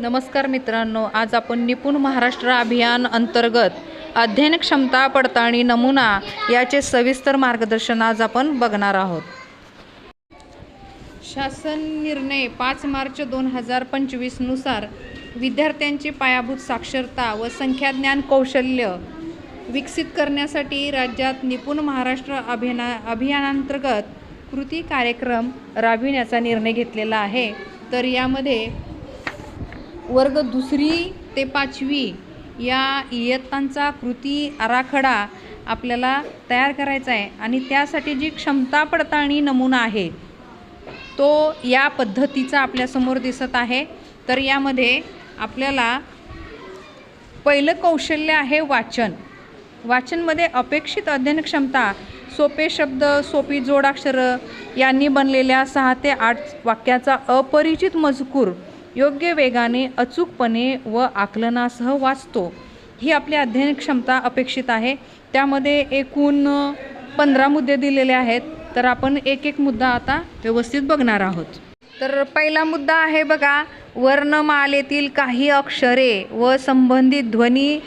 नमस्कार मित्रांनो आज आपण निपुण महाराष्ट्र अभियान अंतर्गत अध्ययन क्षमता पडताळणी नमुना याचे सविस्तर मार्गदर्शन आज आपण बघणार आहोत. शासन निर्णय पाच मार्च दोन हजार पंचवीसनुसार विद्यार्थ्यांची पायाभूत साक्षरता व संख्याज्ञान कौशल्य विकसित करण्यासाठी राज्यात निपुण महाराष्ट्र अभियाना अभियानांतर्गत कृती कार्यक्रम राबविण्याचा निर्णय घेतलेला आहे. तर यामध्ये वर्ग दुसरी ते पाचवी या इयत्तांचा कृती आराखडा आपल्याला तयार करायचा आहे आणि त्यासाठी जी क्षमता पडताळणी नमुना आहे तो या पद्धतीचा आपल्यासमोर दिसत आहे. तर यामध्ये आपल्याला पहिलं कौशल्य आहे वाचन. वाचनमध्ये अपेक्षित अध्ययन क्षमता सोपे शब्द सोपी जोडाक्षरं यांनी बनलेल्या सहा ते आठ वाक्याचा अपरिचित मजकूर योग्य वेगाने अचूकपणे व आकलनासह वाचतो. ही आपली अध्ययन क्षमता अपेक्षित आहे. त्यामध्ये एकूण पंधरा मुद्दे दिलेले आहेत. तर आपण एक एक मुद्दा आता व्यवस्थित बघणार आहोत. तर पहिला मुद्दा आहे बघा वर्णमालेतील काही अक्षरे व संबंधित ध्वनी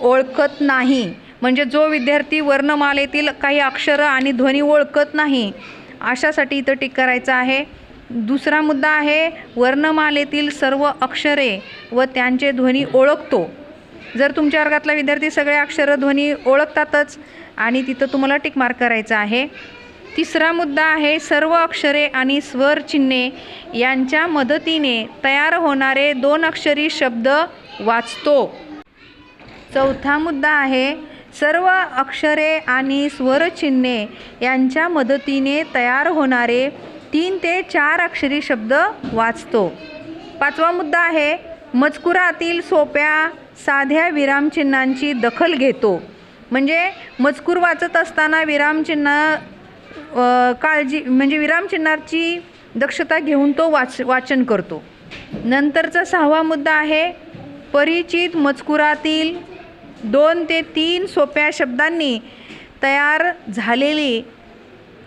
ओळखत नाही. म्हणजे जो विद्यार्थी वर्णमालेतील काही अक्षरं आणि ध्वनी ओळखत नाही अशासाठी इथं टिक करायचं आहे. दुसरा मुद्दा आहे वर्णमालेतील सर्व अक्षरे व त्यांचे ध्वनी ओळखतो. जर तुमच्या वर्गातला विद्यार्थी सगळे अक्षर ध्वनी ओळखतातच आणि तिथं तुम्हाला टिक मार्क करायचं आहे. तिसरा मुद्दा आहे सर्व अक्षरे आणि स्वर चिन्हे यांच्या मदतीने तयार होणारे दोन अक्षरी शब्द वाचतो. चौथा मुद्दा आहे सर्व अक्षरे आणि स्वरचिन्हे यांच्या मदतीने तयार होणारे तीन ते चार अक्षरी शब्द वाचतो. पाचवा मुद्दा आहे मजकुरातील सोप्या साध्या विरामचिन्हांची दखल घेतो. म्हणजे मजकूर वाचत असताना विरामचिन्ह काळजी म्हणजे विरामचिन्हाची दक्षता घेऊन तो वाच वाचन करतो. नंतरचा सहावा मुद्दा आहे परिचित मजकुरातील दोन ते तीन सोप्या शब्दांनी तयार झालेली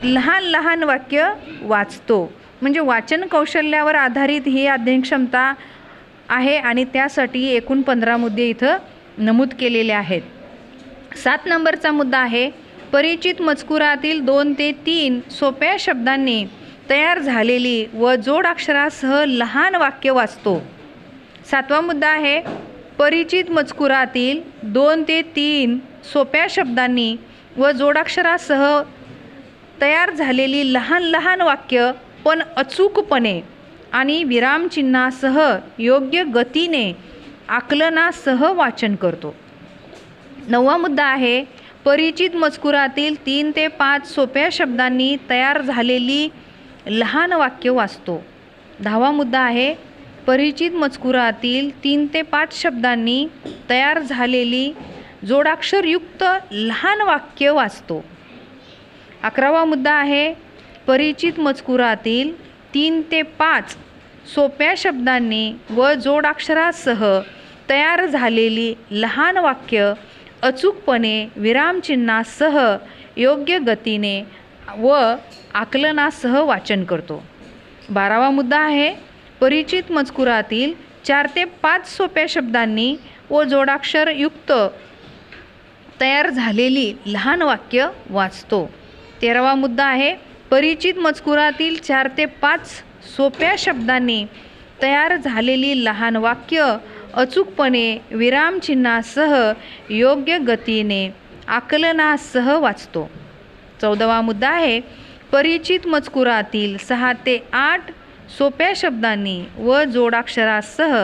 लहान लहान वाक्य वाचतो. म्हणजे वाचन कौशल्यावर आधारित ही अध्ययन क्षमता आहे आणि त्यासाठी एकूण पंधरा मुद्दे इथं नमूद केलेले आहेत. सात नंबरचा मुद्दा आहे परिचित मजकुरातील दोन ते तीन सोप्या शब्दांनी तयार झालेली व जोडाक्षरासह लहान वाक्य वाचतो. सातवा मुद्दा आहे परिचित मजकुरातील दोन ते तीन सोप्या शब्दांनी व जोडाक्षरासह तयार झालेली लहान लहान वाक्य पण अचूकपणे आणि विरामचिन्हासह योग्य गतीने आकलनासह वाचन करतो. नववा मुद्दा आहे परिचित मजकुरातील तीन ते पाच सोप्या शब्दांनी तयार झालेली लहान वाक्य वाचतो. दहावा मुद्दा आहे परिचित मजकुरातील तीन ते पाच शब्दांनी तयार झालेली जोडाक्षरयुक्त लहान वाक्य वाचतो. अकरावा मुद्दा आहे परिचित मजकुरातील तीन ते पाच सोप्या शब्दांनी व जोडाक्षरासह तयार झालेली लहान वाक्य अचूकपणे विरामचिन्हासह योग्य गतीने व आकलनासह वाचन करतो. बारावा मुद्दा आहे परिचित मजकुरातील चार ते पाच सोप्या शब्दांनी व जोडाक्षरयुक्त तयार झालेली लहान वाक्य वाचतो. तेरावा मुद्दा आहे परिचित मजकुरातील चार ते पाच सोप्या शब्दांनी तयार झालेली लहान वाक्य अचूकपणे विरामचिन्हासह योग्य गतीने आकलनासह वाचतो. चौदावा मुद्दा आहे परिचित मजकुरातील सहा ते आठ सोप्या शब्दांनी व जोडाक्षरासह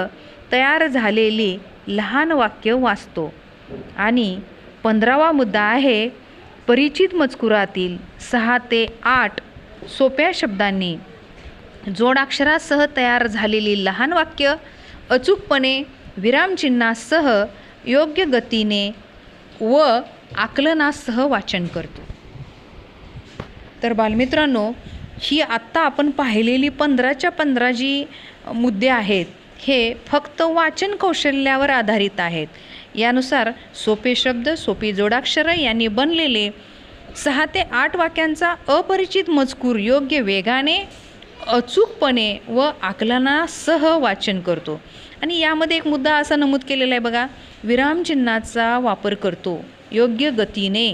तयार झालेली लहान वाक्य वाचतो. आणि पंधरावा मुद्दा आहे परिचित मजकुरातील सहा ते आठ सोप्या शब्दांनी जोडाक्षरासह तयार झालेली लहान वाक्य अचूकपणे विरामचिन्हासह योग्य गतीने व आकलनासह वाचन करतो. तर बालमित्रांनो ही आत्ता आपण पाहिलेली पंधराच्या पंधरा जी मुद्दे आहेत हे फक्त वाचन कौशल्यावर आधारित आहेत. यानुसार सोपे शब्द सोपी जोडाक्षरं यांनी बनलेले सहा ते आठ वाक्यांचा अपरिचित मजकूर योग्य वेगाने अचूकपणे व आकलनासह वाचन करतो. आणि यामध्ये एक मुद्दा असा नमूद केलेला आहे बघा विरामचिन्हाचा वापर करतो योग्य गतीने.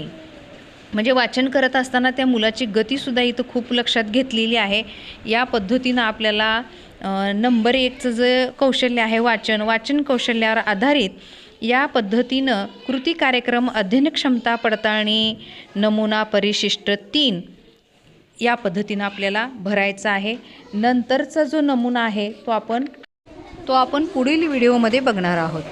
म्हणजे वाचन करत असताना त्या मुलाची गतीसुद्धा इथं खूप लक्षात घेतलेली आहे. या पद्धतीनं आपल्याला नंबर एकचं जे कौशल्य आहे वाचन वाचन कौशल्यावर आधारित या पद्धतीनं कृती कार्यक्रम अध्ययन क्षमता पडताळणी नमुना परिशिष्ट तीन या पद्धतीनं आपल्याला भरायचा आहे. नंतरचा जो नमुना आहे तो आपण तो आपण पुढील व्हिडिओमध्ये बघणार आहोत.